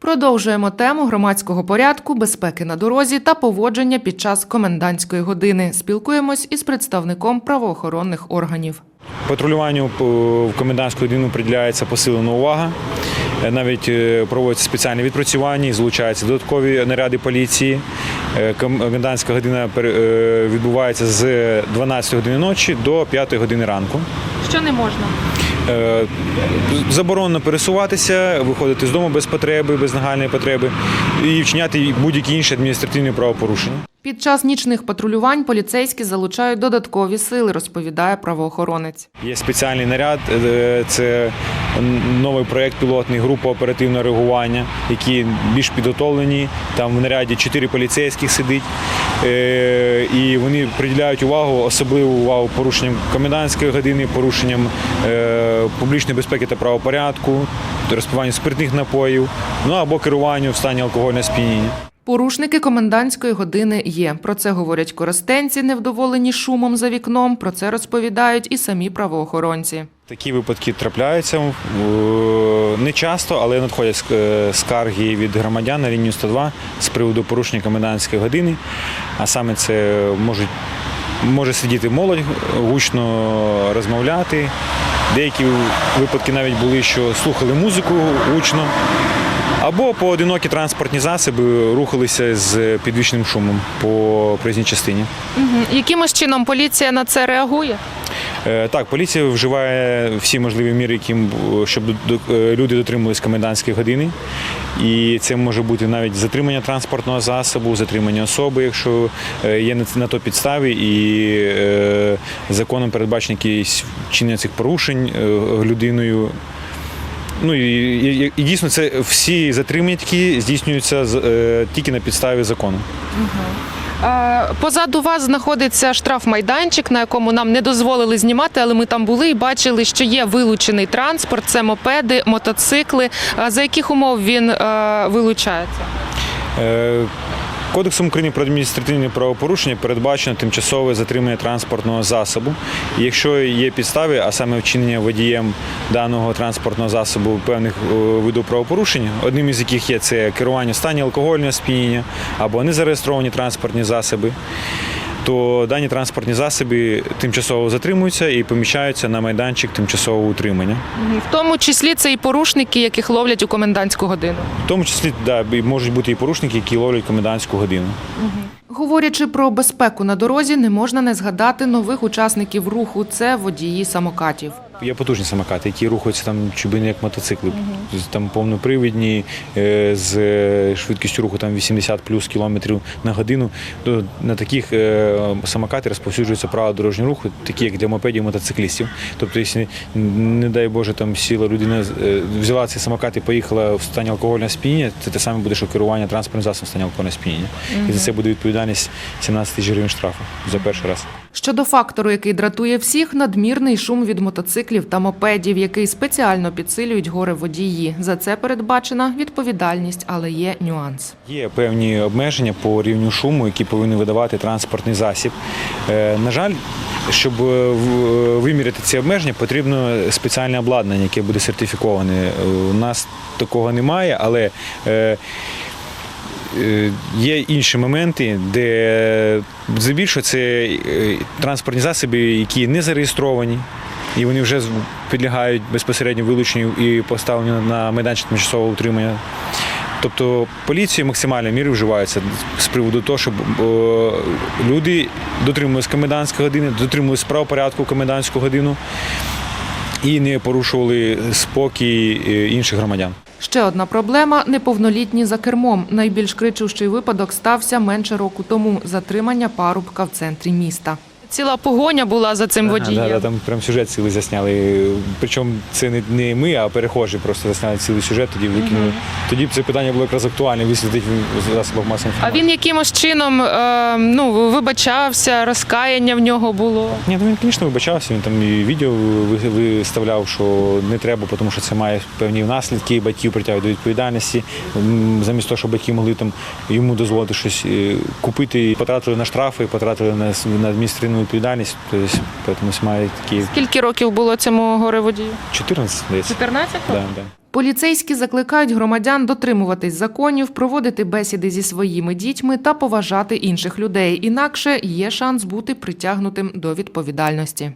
Продовжуємо тему громадського порядку, безпеки на дорозі та поводження під час комендантської години. Спілкуємось із представником правоохоронних органів. Патрулюванню е, в комендантську годину приділяється посилена увага. Е, Навіть е, проводяться спеціальні відпрацювання, залучаються додаткові наряди поліції. Комендантська година відбувається з 12 години ночі до 5 години ранку. Що не можна? Е, Заборонено пересуватися, виходити з дому без потреби, без нагальної потреби і вчиняти будь-які інші адміністративні правопорушення. Під час нічних патрулювань поліцейські залучають додаткові сили, розповідає правоохоронець. Є спеціальний наряд, е, це новий проєкт пілотний група оперативного реагування, які більш підготовлені. Там в наряді чотири поліцейських сидить. Е, І вони приділяють увагу, особливу увагу порушенням комендантської години, порушенням е, публічної безпеки та правопорядку, розпиванню спиртних напоїв, ну або керуванню в стані алкогольного сп'яніння. Порушники комендантської години є. Про це говорять користенці, невдоволені шумом за вікном. Про це розповідають і самі правоохоронці. Такі випадки трапляються е, не часто, але надходять е, скарги від громадян на лінію 102 з приводу порушення комендантської години. А саме це можуть, може сидіти молодь, гучно розмовляти. Деякі випадки навіть були, що слухали музику гучно. Або поодинокі транспортні засоби рухалися з підвищеним шумом по проїзній частині. Якимось чином поліція на це реагує? Е, Так, поліція вживає всі можливі міри, яким щоб е, люди дотримувалися комендантської години. І це може бути навіть затримання транспортного засобу, затримання особи, якщо е, є на то підставі, і законом передбачені якісь вчинення цих порушень людиною. Ну і, і, і дійсно це всі затримання здійснюються тільки на підставі закону. Е, Позаду вас знаходиться штрафмайданчик, на якому нам не дозволили знімати, але ми там були і бачили, що є вилучений транспорт, це мопеди, мотоцикли. За яких умов він е, вилучається? Кодексом України про адміністративні правопорушення передбачено тимчасове затримання транспортного засобу. Якщо є підстави, а саме вчинення водієм даного транспортного засобу певних е, видів правопорушень, одним із яких є це керування в стані алкогольного сп'яніння або незареєстровані транспортні засоби, то дані транспортні засоби тимчасово затримуються і поміщаються на майданчик тимчасового утримання. В тому числі це і порушники, яких ловлять у комендантську годину. В тому числі да, можуть бути і порушники, які ловлять комендантську годину. Говорячи про безпеку на дорозі, не можна не згадати нових учасників руху. Це водії самокатів. Є потужні самокати, які рухаються там чуби не як мотоцикли. Там повнопривідні е, з е, швидкістю руху там 80 плюс кілометрів на годину. На таких е, самокатах розповсюджується право дорожнього руху, такі як для мопедів мотоциклістів. Тобто, якщо, не дай Боже, там сіла людина, взяла цей самокат і поїхала в стані алкогольного сп'яніння, це те саме буде, що керування транспортним засобом в стані алкогольного сп'яніння. І за це буде відповідальність 17 тисяч гривень штрафу за перший раз. Щодо фактору, який дратує всіх, надмірний шум від мотоциклів та мопедів, який спеціально підсилюють горе водії. За це передбачена відповідальність, але є нюанс. Є певні обмеження по рівню шуму, які повинен видавати транспортний засіб. Е, На жаль, щоб е, виміряти ці обмеження, потрібно спеціальне обладнання, яке буде сертифіковане. Е, У нас такого немає, але е, е, є інші моменти, де здебільшого це е, транспортні засоби, які не зареєстровані. І вони вже підлягають безпосередньо вилученню і поставленню на майданчик тимчасового утримання. Тобто поліцією максимальні міри вживаються з приводу того, щоб е, люди дотримувалися комендантської години, дотримувалися правопорядку комендантську годину і не порушували спокій е, інших громадян. Ще одна проблема неповнолітні за кермом. Найбільш кричущий випадок стався менше року тому затримання парубка в центрі міста. Ціла погоня була за цим Ага, да, да, там прям сюжет цілий засняли. Причому це не, не ми, а перехожі просто засняли цілий сюжет, тоді викинули. Тоді б це питання було якраз актуальне, висвітлити в засобах масової А інформації. він якимось чином е, ну, вибачався, розкаяння в нього було. Ні, ну він, звісно, вибачався, він там і відео ви- виставляв, що не треба, тому що це має певні наслідки, батьків притягують до відповідальності. М, Замість того, щоб батьки могли там йому дозволити щось е, купити, потратили на штрафи, потратили на, с- на адміністративну відповідальність. Тобто, тому має такі Скільки років було цьому гореводію? 14, десь. 14 Да, да. Поліцейські закликають громадян дотримуватись законів, проводити бесіди зі своїми дітьми та поважати інших людей. Інакше є шанс бути притягнутим до відповідальності.